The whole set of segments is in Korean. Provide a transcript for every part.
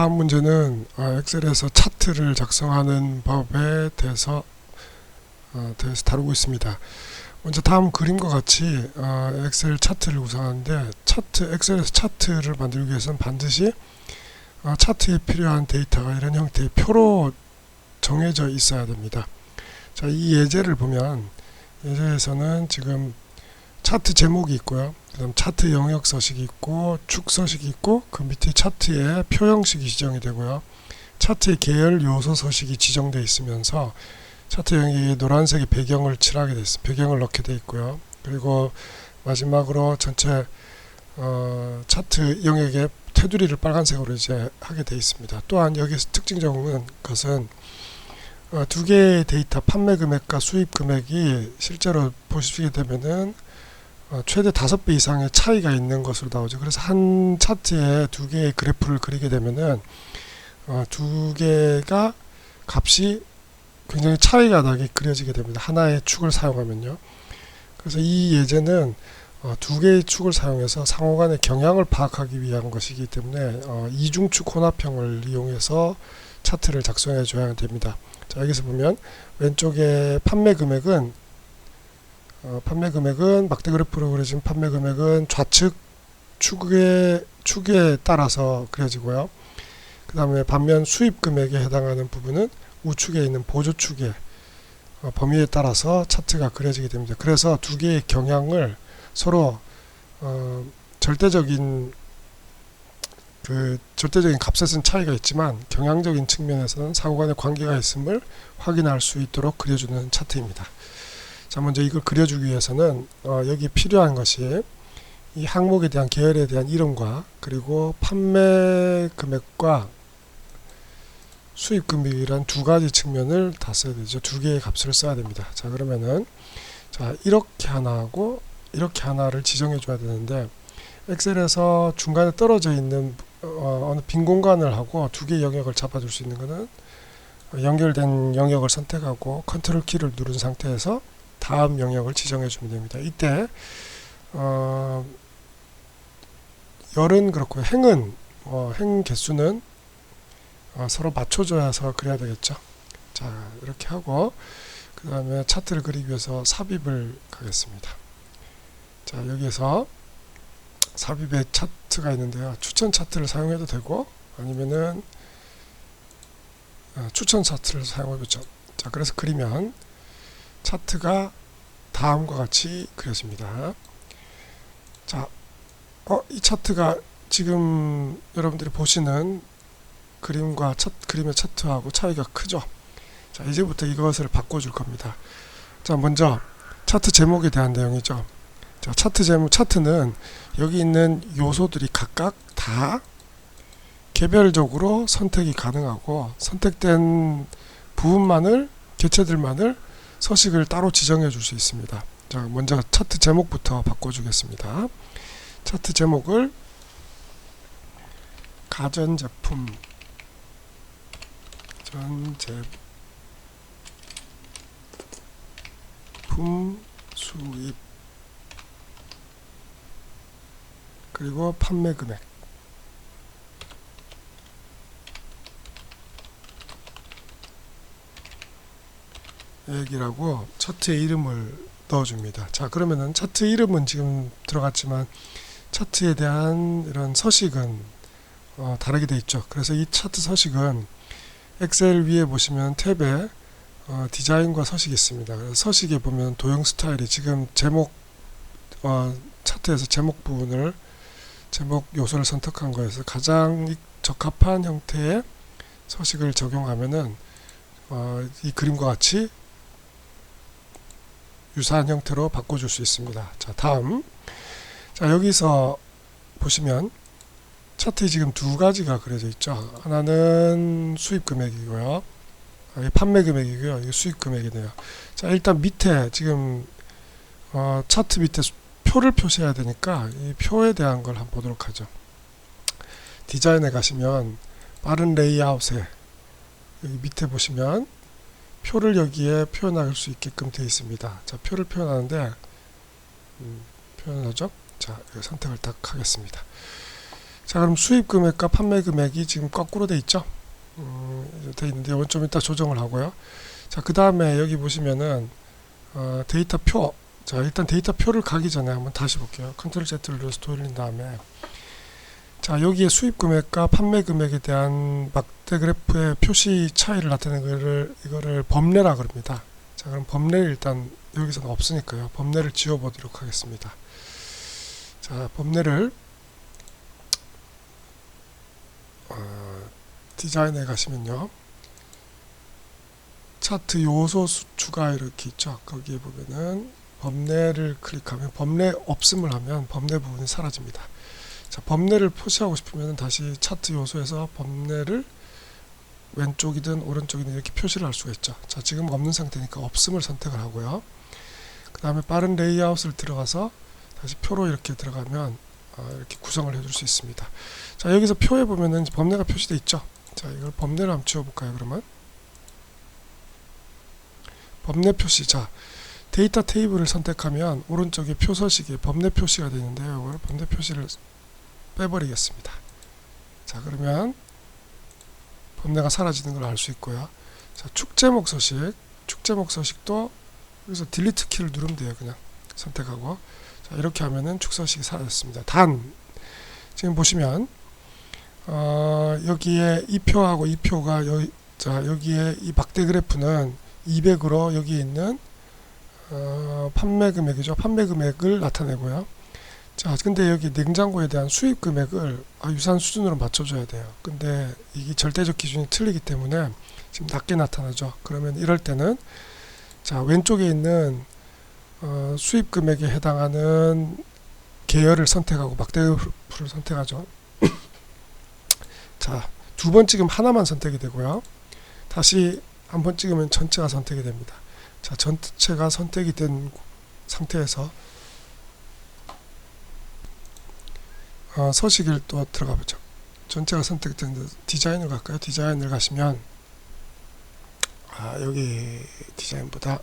어, 다음 문제는 어, 엑셀에서 차트를 작성하는 법에 대해서 어, 대해서 다루고 있습니다. 먼저 다음 그림과 같이 어, 엑셀 차트를 구성하는데 차트 엑셀에서 차트를 만들기 위해서는 반드시 어, 차트에 필요한 데이터가 이런 형태의 표로 정해져 있어야 됩니다. 자, 이 예제를 보면 예제에서는 지금 차트 제목이 있고요. 그다음 차트 영역 서식이 있고 축 서식이 있고 그 밑에 차트에 표 형식이 지정이 되고요. 차트의 계열 요소 서식이 지정되어 있으면서 차트 영역에 노란색의 배경을 칠하게 돼 있습니다. 배경을 넣게 돼 있고요. 그리고 마지막으로 전체 어, 차트 영역에 테두리를 빨간색으로 이제 하게 돼 있습니다. 또한 여기서 특징적인 것은 어, 두 개의 데이터 판매 금액과 수입 금액이 실제로 보시게 되면은 어, 최대 다섯 배 이상의 차이가 있는 것으로 나오죠. 그래서 한 차트에 두 개의 그래프를 그리게 되면은 어, 두 개가 값이 굉장히 차이가 나게 그려지게 됩니다. 하나의 축을 사용하면요. 그래서 이 예제는 어, 두 개의 축을 사용해서 상호 간의 경향을 파악하기 위한 것이기 때문에 어, 이중축 혼합형을 이용해서 차트를 작성해 줘야 됩니다. 자, 여기서 보면 왼쪽에 판매 금액은 어, 판매 금액은 막대 그래 프로 그려진 판매 금액은 좌측 축에 축에 따라서 그려지고요. 그 다음에 반면 수입 금액에 해당하는 부분은 우측에 있는 보조축의 어, 범위에 따라서 차트가 그려지게 됩니다. 그래서 두 개의 경향을 서로 어, 절대적인 그 절대적인 값에서는 차이가 있지만 경향적인 측면에서는 상호간의 관계가 있음을 확인할 수 있도록 그려주는 차트입니다. 자 먼저 이걸 그려주기 위해서는 어, 여기 필요한 것이 이 항목에 대한 계열에 대한 이름과 그리고 판매 금액과 수입 금액이란 두 가지 측면을 다 써야 되죠. 두 개의 값을 써야 됩니다. 자 그러면은 자 이렇게 하나 하고 이렇게 하나를 지정해 줘야 되는데 엑셀에서 중간에 떨어져 있는 어, 어느 빈 공간을 하고 두 개의 영역을 잡아줄 수 있는 것은 연결된 영역을 선택하고 컨트롤 키를 누른 상태에서 다음 영역을 지정해 주면 됩니다. 이때 어, 열은 그렇고 행은 어, 행 개수는 어, 서로 맞춰줘서 그려야 되겠죠. 자 이렇게 하고 그 다음에 차트를 그리기 위해서 삽입을 가겠습니다. 자 여기에서 삽입의 차트가 있는데요. 추천 차트를 사용해도 되고 아니면은 어, 추천 차트를 사용해보죠. 자 그래서 그리면 차트가 다음과 같이 그려집니다. 자, 어, 이 차트가 지금 여러분들이 보시는 그림과 차, 그림의 차트하고 차이가 크죠. 자, 이제부터 이것을 바꿔줄 겁니다. 자, 먼저 차트 제목에 대한 내용이죠. 자, 차트 제목, 차트는 여기 있는 요소들이 각각 다 개별적으로 선택이 가능하고 선택된 부분만을 개체들만을 서식을 따로 지정해 줄 수 있습니다. 자, 먼저 차트 제목부터 바꿔주겠습니다. 차트 제목을 가전제품 전제품 수입 그리고 판매 금액 액이라고 차트의 이름을 넣어줍니다. 자 그러면은 차트 이름은 지금 들어갔지만 차트에 대한 이런 서식은 어, 다르게 돼 있죠. 그래서 이 차트 서식은 엑셀 위에 보시면 탭에 어, 디자인과 서식이 있습니다. 서식에 보면 도형 스타일이 지금 제목 어, 차트에서 제목 부분을 제목 요소를 선택한 거에서 가장 적합한 형태의 서식을 적용하면은 어, 이 그림과 같이 유사한 형태로 바꿔줄 수 있습니다. 자, 다음. 자, 여기서 보시면 차트에 지금 두 가지가 그려져 있죠. 하나는 수입 금액이고요. 아, 이 판매 금액이고요. 이게 수입 금액이네요. 자, 일단 밑에 지금 어, 차트 밑에 수- 표를 표시해야 되니까 이 표에 대한 걸 한번 보도록 하죠. 디자인에 가시면 빠른 레이아웃에 여기 밑에 보시면 표를 여기에 표현할 수 있게끔 되어 있습니다. 자, 표를 표현하는데 음, 표현하죠. 자, 이 선택을 딱 하겠습니다. 자 그럼 수입 금액과 판매 금액이 지금 거꾸로 돼 있죠 음, 돼 있는데 이건 좀 이따 조정을 하고요 자 그 다음에 여기 보시면은 어, 데이터 표. 자, 일단 데이터 표를 가기 전에 한번 다시 볼게요. 컨트롤 Z를 눌러서 돌린 다음에 자, 여기에 수입 금액과 판매 금액에 대한 막대 그래프의 표시 차이를 나타내는 거를 이거를 범례라 그럽니다. 자, 그럼 범례를 일단 여기서는 없으니까요. 범례를 지워 보도록 하겠습니다. 자, 범례를 어, 디자인에 가시면요. 차트 요소 수추가 이렇게 있죠. 거기에 보면은 범례를 클릭하면 범례 없음을 하면 범례 부분이 사라집니다. 자, 범례를 표시하고 싶으면 다시 차트 요소에서 범례를 왼쪽이든 오른쪽이든 이렇게 표시를 할 수가 있죠. 자, 지금 없는 상태니까 없음을 선택을 하고요. 그 다음에 빠른 레이아웃을 들어가서 다시 표로 이렇게 들어가면 어, 이렇게 구성을 해줄 수 있습니다. 자, 여기서 표에 보면은 범례가 표시되어 있죠. 자, 이걸 범례를 한번 지워볼까요, 그러면? 범례 표시. 자, 데이터 테이블을 선택하면 오른쪽에 표 서식에 범례 표시가 되는데요. 이걸 범례 표시를 빼버리겠습니다. 자, 그러면 범례가 사라지는 걸 알 수 있고요. 자, 축제목 서식. 축제목 서식도 여기서 딜리트 키를 누르면 돼요. 그냥 선택하고. 자, 이렇게 하면은 축서식이 사라졌습니다. 단, 지금 보시면, 어, 여기에 이 표하고 이 표가 여기, 자, 여기에 이 막대 그래프는 200으로 여기 있는 어, 판매 금액이죠. 판매 금액을 나타내고요. 자, 근데 여기 냉장고에 대한 수입 금액을 아, 유사한 수준으로 맞춰줘야 돼요. 근데 이게 절대적 기준이 틀리기 때문에 지금 낮게 나타나죠. 그러면 이럴 때는 자 왼쪽에 있는 어, 수입 금액에 해당하는 계열을 선택하고 막대표를 선택하죠. 자, 두 번 찍으면 하나만 선택이 되고요. 다시 한 번 찍으면 전체가 선택이 됩니다. 자, 전체가 선택이 된 상태에서 어, 서식을 또 들어가 보죠. 전체가 선택된 디자인을 갈까요? 디자인을 가시면 아, 여기 디자인보다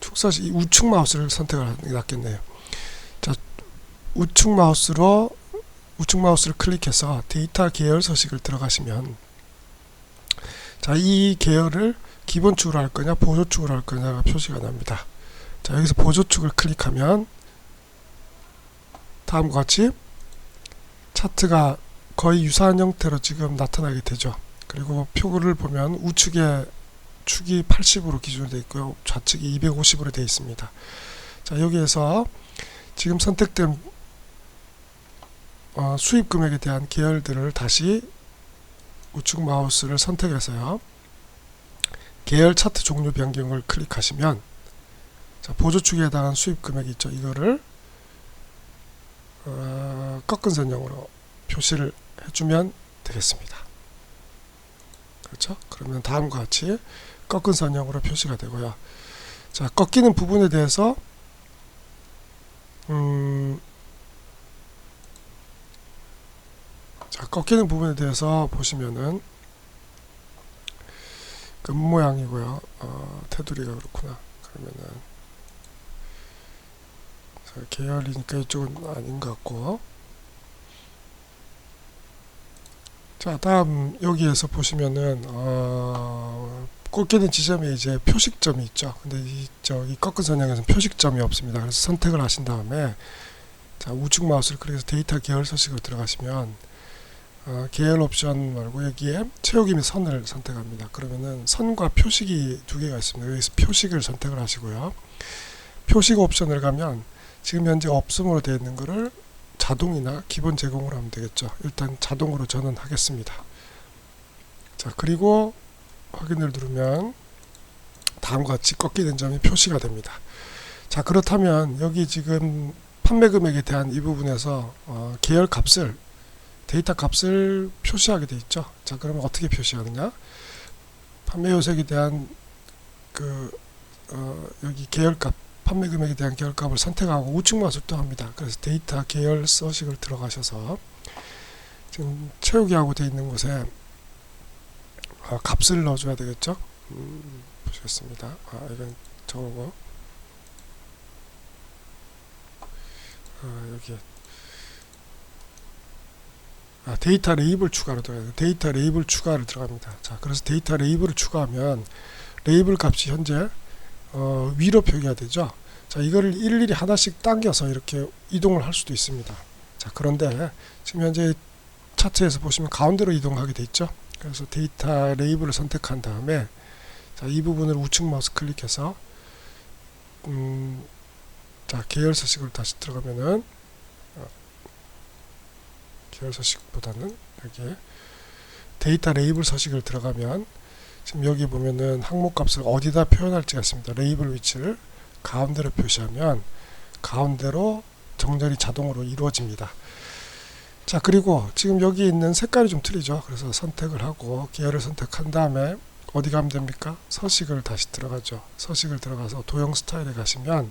축서식 우측 마우스를 선택을 하는 게 낫겠네요. 자, 우측 마우스로 우측 마우스를 클릭해서 데이터 계열 서식을 들어가시면 자, 이 계열을 기본축으로 할 거냐, 보조축으로 할 거냐가 표시가 납니다. 자, 여기서 보조축을 클릭하면 다음과 같이 차트가 거의 유사한 형태로 지금 나타나게 되죠. 그리고 표를 보면 우측에 축이 80으로 기준되어 있고요. 좌측이 250으로 되어 있습니다. 자, 여기에서 지금 선택된 어, 수입 금액에 대한 계열들을 다시 우측 마우스를 선택해서요. 계열 차트 종류 변경을 클릭하시면 자, 보조축에 해당한 수입 금액이 있죠. 이거를 어, 꺾은 선형으로 표시를 해주면 되겠습니다. 그렇죠? 그러면 다음과 같이 꺾은 선형으로 표시가 되고요. 자, 꺾이는 부분에 대해서 음, 자, 꺾이는 부분에 대해서 보시면은 금 모양이고요. 어, 테두리가 그렇구나. 그러면은 자, 계열이니까 이쪽은 아닌 것 같고 자 다음 여기에서 보시면은 어, 꺾이는 지점에 이제 표식점이 있죠. 근데 이 저기 꺾은 선형에서는 표식점이 없습니다. 그래서 선택을 하신 다음에 자 우측 마우스를 클릭해서 데이터 계열 서식으로 들어가시면 어, 계열 옵션 말고 여기에 채우기 및 선을 선택합니다. 그러면은 선과 표식이 두 개가 있습니다. 여기서 표식을 선택을 하시고요. 표식 옵션을 가면 지금 현재 없음으로 되어 있는 것을 자동이나 기본 제공으로 하면 되겠죠. 일단 자동으로 전환하겠습니다. 자 그리고 확인을 누르면 다음과 같이 꺾이는 점이 표시가 됩니다. 자 그렇다면 여기 지금 판매 금액에 대한 이 부분에서 어, 계열 값을 데이터 값을 표시하게 돼 있죠. 자, 그러면 어떻게 표시하느냐? 판매 요색에 대한 그 어, 여기 계열 값, 판매 금액에 대한 계열값을 선택하고 우측 마우스를 또 합니다. 그래서 데이터 계열 서식을 들어가셔서 지금 채우기 하고 되어 있는 곳에 어, 값을 넣어줘야 되겠죠. 음, 보시겠습니다. 아, 이건 저거고. 아, 여기 아, 데이터 레이블 추가로 들어가요. 데이터 레이블 추가를 들어갑니다. 자, 그래서 데이터 레이블을 추가하면 레이블 값이 현재 어, 위로 표기가 되죠. 자, 이거를 일일이 하나씩 당겨서 이렇게 이동을 할 수도 있습니다. 자, 그런데 지금 현재 차트에서 보시면 가운데로 이동하게 돼 있죠. 그래서 데이터 레이블을 선택한 다음에 자, 이 부분을 우측 마우스 클릭해서 음, 자, 계열 서식으로 다시 들어가면은 어, 계열 서식보다는 여기에 데이터 레이블 서식을 들어가면 지금 여기 보면은 항목 값을 어디다 표현할지가 있습니다. 레이블 위치를 가운데로 표시하면 가운데로 정렬이 자동으로 이루어집니다. 자 그리고 지금 여기 있는 색깔이 좀 틀리죠. 그래서 선택을 하고 계열을 선택한 다음에 어디 가면 됩니까? 서식을 다시 들어가죠. 서식을 들어가서 도형 스타일에 가시면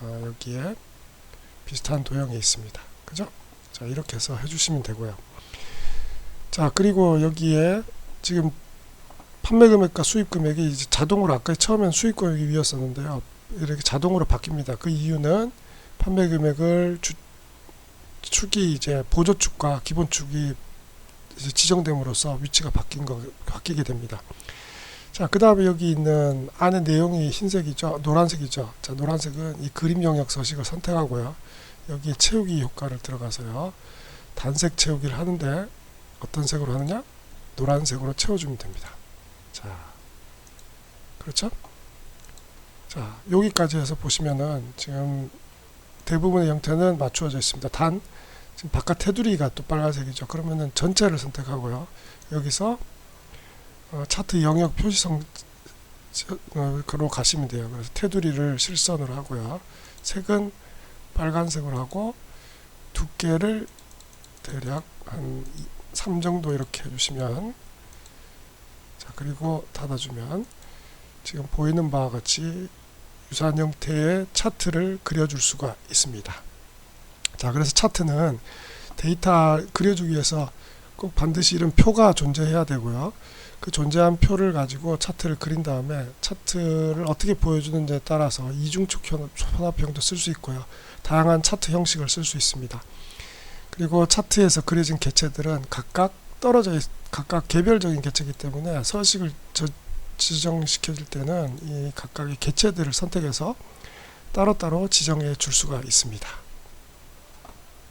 어, 여기에 비슷한 도형이 있습니다. 그죠? 자 이렇게 해서 해주시면 되고요. 자 그리고 여기에 지금 판매 금액과 수입 금액이 이제 자동으로 아까 처음엔 수입 금액이 위였었는데요. 이렇게 자동으로 바뀝니다. 그 이유는 판매 금액을 주, 축이 이제 보조축과 기본축이 지정됨으로써 위치가 바뀐 거 바뀌게 됩니다. 자, 그 다음에 여기 있는 안에 내용이 흰색이죠. 노란색이죠. 자, 노란색은 이 그림 영역 서식을 선택하고요. 여기 채우기 효과를 들어가서요. 단색 채우기를 하는데 어떤 색으로 하느냐? 노란색으로 채워주면 됩니다. 자, 그렇죠? 자, 여기까지 해서 보시면은 지금 대부분의 형태는 맞추어져 있습니다. 단 지금 바깥 테두리가 또 빨간색이죠. 그러면은 전체를 선택하고요. 여기서 어, 차트 영역 표시성 어, 그로 가시면 돼요. 그래서 테두리를 실선으로 하고요. 색은 빨간색으로 하고 두께를 대략 한 3 정도 이렇게 해주시면 자 그리고 닫아주면 지금 보이는 바와 같이 유사한 형태의 차트를 그려줄 수가 있습니다. 자, 그래서 차트는 데이터 그려주기 위해서 꼭 반드시 이런 표가 존재해야 되고요. 그 존재한 표를 가지고 차트를 그린 다음에 차트를 어떻게 보여주는지에 따라서 이중축 혼합형도 쓸 수 있고요. 다양한 차트 형식을 쓸 수 있습니다. 그리고 차트에서 그려진 개체들은 각각 떨어져 있, 각각 개별적인 개체이기 때문에 서식을 저, 지정시켜줄 때는 이 각각의 개체들을 선택해서 따로따로 지정해 줄 수가 있습니다.